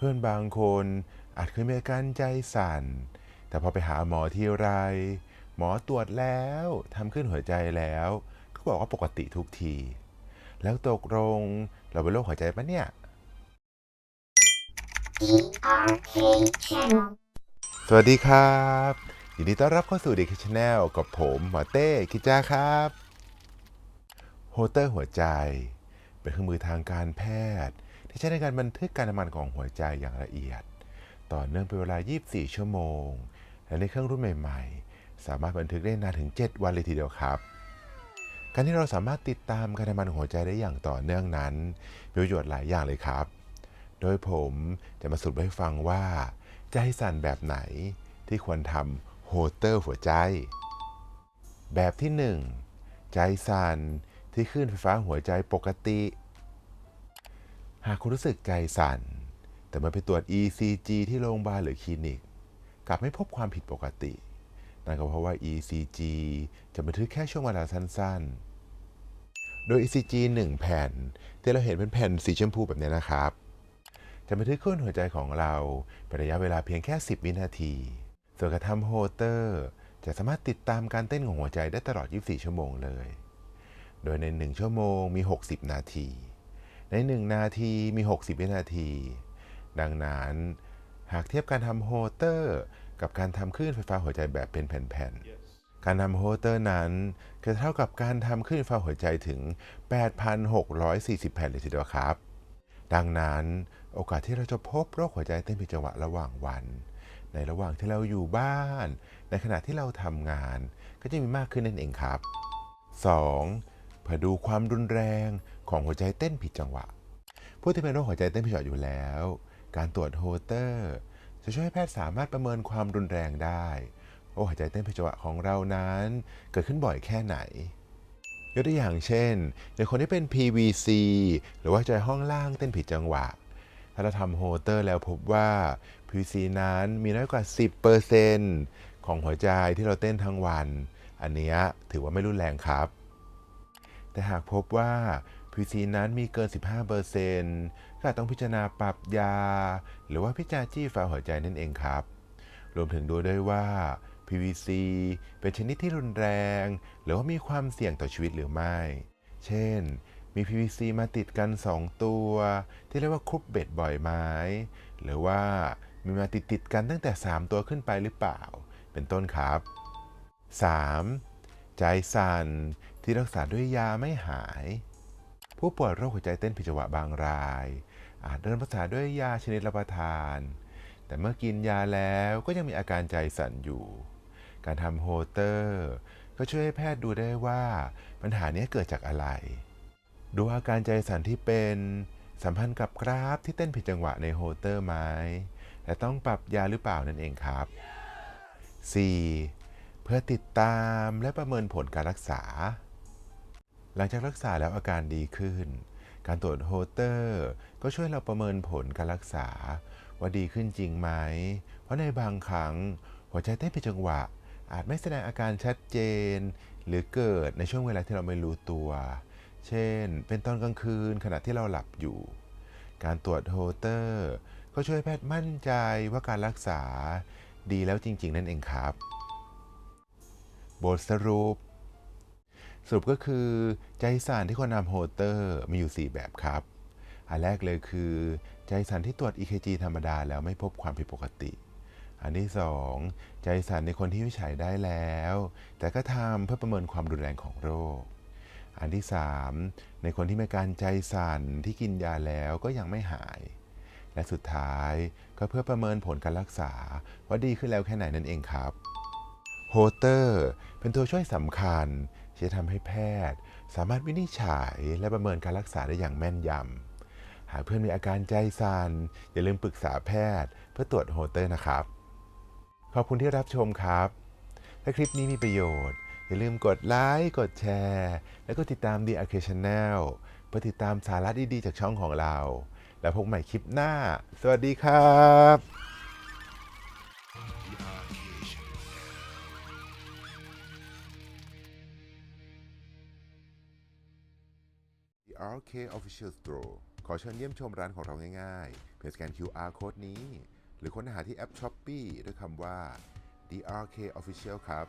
เพื่อนบางคนอาจเคยมีอาการใจสั่น แต่พอไปหาหมอที่ไร หมอตรวจแล้วทำขึ้นหัวใจแล้ว ก็บอกว่าปกติทุกที แล้วตกลงเราเป็นโรคหัวใจปะเนี่ย ERK Channel สวัสดีครับยินดีต้อนรับเข้าสู่ d ด c ช n แนลกับผมหมอเต้คิจ้าครับโฮเตอร์หัวใจ เป็นเครื่องมือทางการแพทย์ ที่ใช้ในการบันทึกการทำงานของหัวใจอย่างละเอียด ต่อเนื่องเป็นเวลา 24 ชั่วโมง และในเครื่องรุ่นใหม่ ๆ สามารถบันทึกได้นานถึง 7 วันเลยทีเดียวครับ การที่เราสามารถติดตามการทำงานของหัวใจได้อย่างต่อเนื่องนั้นมีประโยชน์หลายอย่างเลยครับ โดยผมจะมาสรุปให้ฟังว่าใจสั่นแบบไหนที่ควรทำโฮเตอร์หัวใจ แบบที่ 1 ใจสั่นที่คลื่นไฟฟ้าหัวใจปกติ หากคุณรู้สึกใจสั่น แต่เมื่อไปตรวจ ECG ที่โรงพยาบาลหรือคลินิก กลับไม่พบความผิดปกติ นั่นก็เพราะว่า ECG จะบันทึกแค่ช่วงเวลาสั้นๆ โดย ECG 1 แผ่น ที่เราเห็นเป็นแผ่นสีชมพูแบบนี้นะครับ จะบันทึกคลื่นหัวใจของเราเป็นระยะเวลาเพียงแค่ 10 วินาที ส่วนกระทำโฮเตอร์จะสามารถติดตามการเต้นของหัวใจได้ตลอด 24 ชั่วโมงเลย โดยใน 1 ชั่วโมงมี 60 นาที ใน 1 นาทีมี 60 วินาที ดังนั้นหากเทียบการทำโฮเตอร์กับการทำคลื่นไฟฟ้าหัวใจแบบเป็นแผ่นๆ การทำโฮเตอร์นั้นจะเท่ากับการทำคลื่นไฟฟ้าหัวใจถึง 8,640 แผ่นเลยทีเดียวครับ ดังนั้นโอกาสที่เราจะพบโรคหัวใจเต้นผิดจังหวะระหว่างวัน ในระหว่างที่เราอยู่บ้าน ในขณะที่เราทำงาน ก็จะมีมากขึ้นนั่นเองครับ 2. พื่อดูความรุนแรงของหัวใจเต้นผิดจังหวะ ผู้ที่เป็นโรคหัวใจเต้นผิดจังหวะอยู่แล้ว การตรวจโฮเตอร์ จะช่วยให้แพทย์สามารถประเมินความรุนแรงได้ว่าหัวใจเต้นผิดจังหวะของเรานั้นเกิดขึ้นบ่อยแค่ไหนยกตัวอย่างเช่น ในคนที่เป็น PVC หรือว่าใจห้องล่างเต้นผิดจังหวะ ถ้าเราทำโฮเตอร์แล้วพบว่า PVC นั้นมีน้อยกว่า 10%ของหัวใจที่เราเต้นทั้งวัน อันนี้ถือว่าไม่รุนแรงครับ แต่หากพบว่า PVC นั้นมีเกิน 15%ก็อาจต้องพิจารณาปรับยา หรือว่าพิจารณาจี้ฟ้าหัวใจนั่นเองครับ รวมถึงดูด้วยว่า PVC เป็นชนิดที่รุนแรง หรือว่ามีความเสี่ยงต่อชีวิตหรือไม่ เช่น มี PVC มาติดกัน 2 ตัว ที่เรียกว่าครุบเบ็ดบ่อยไหม้ หรือว่ามีมาติดติดกันตั้งแต่ 3 ตัวขึ้นไปหรือเปล่า เป็นต้นครับ 3. ใจสั่นที่รักษาด้วยยาไม่หาย ผู้ป่วยโรคหัวใจเต้นผิดจังหวะบางราย อาจเริ่มรักษาด้วยยาชนิดรับประทาน แต่เมื่อกินยาแล้วก็ยังมีอาการใจสั่นอยู่ การทำโฮเตอร์ ก็ช่วยให้แพทย์ดูได้ว่าปัญหานี้เกิดจากอะไร ดูอาการใจสั่นที่เป็นสัมพันธ์กับกราฟที่เต้นผิดจังหวะในโฮเตอร์ไหมและต้องปรับยาหรือเปล่านั่นเองครับ 4. เพื่อติดตามและประเมินผลการรักษา หลังจากรักษาแล้วอาการดีขึ้น การตรวจโฮเตอร์ ก็ช่วยเราประเมินผลการรักษา ว่าดีขึ้นจริงไหม เพราะในบางครั้ง หัวใจเต้นผิดจังหวะ อาจไม่แสดงอาการชัดเจน หรือเกิดในช่วงเวลาที่เราไม่รู้ตัว เช่น เป็นตอนกลางคืนขณะที่เราหลับอยู่ การตรวจโฮเตอร์ ก็ช่วยแพทย์มั่นใจว่าการรักษาดีแล้วจริง ๆ นั่นเองครับ บทสรุป สรุปก็คือใจสั่นที่คนนำโฮเตอร์มีอยู่ 4 แบบครับ อันแรกเลยคือ ใจสั่นที่ตรวจ EKG ธรรมดาแล้วไม่พบความผิดปกติ อันที่ 2 ใจสั่นในคนที่วิจัยได้แล้ว แต่ก็ทำเพื่อประเมินความรุนแรงของโรค อันที่ 3 ในคนที่มีการใจสั่นที่กินยาแล้วก็ยังไม่หายและสุดท้ายก็เพื่อประเมินผลการรักษาว่าดีขึ้นแล้วแค่ไหนนั่นเองครับ โฮเตอร์ เป็นตัวช่วยสำคัญที่จะทำให้แพทย์ สามารถวินิจฉัยและประเมินการรักษาได้อย่างแม่นยำ หากเพื่อนมีอาการใจสั่นอย่าลืมปรึกษาแพทย์ เพื่อตรวจโฮเตอร์นะครับ ขอบคุณที่รับชมครับ ถ้าคลิปนี้มีประโยชน์ อย่าลืมกดไลค์กดแชร์ แล้วก็ติดตาม The a r c a Channel เพื่อติดตามสาระดีๆจากช่องของเรา แล้วพบใหม่คลิปหน้า สวัสดีครับ RK Official Store ขอเชิญเยี่ยมชมร้านของเราง่ายๆ เพียงสแกน QR code นี้ หรือค้นหาที่แอป Shopee ด้วยคำว่า DRK Official ครับ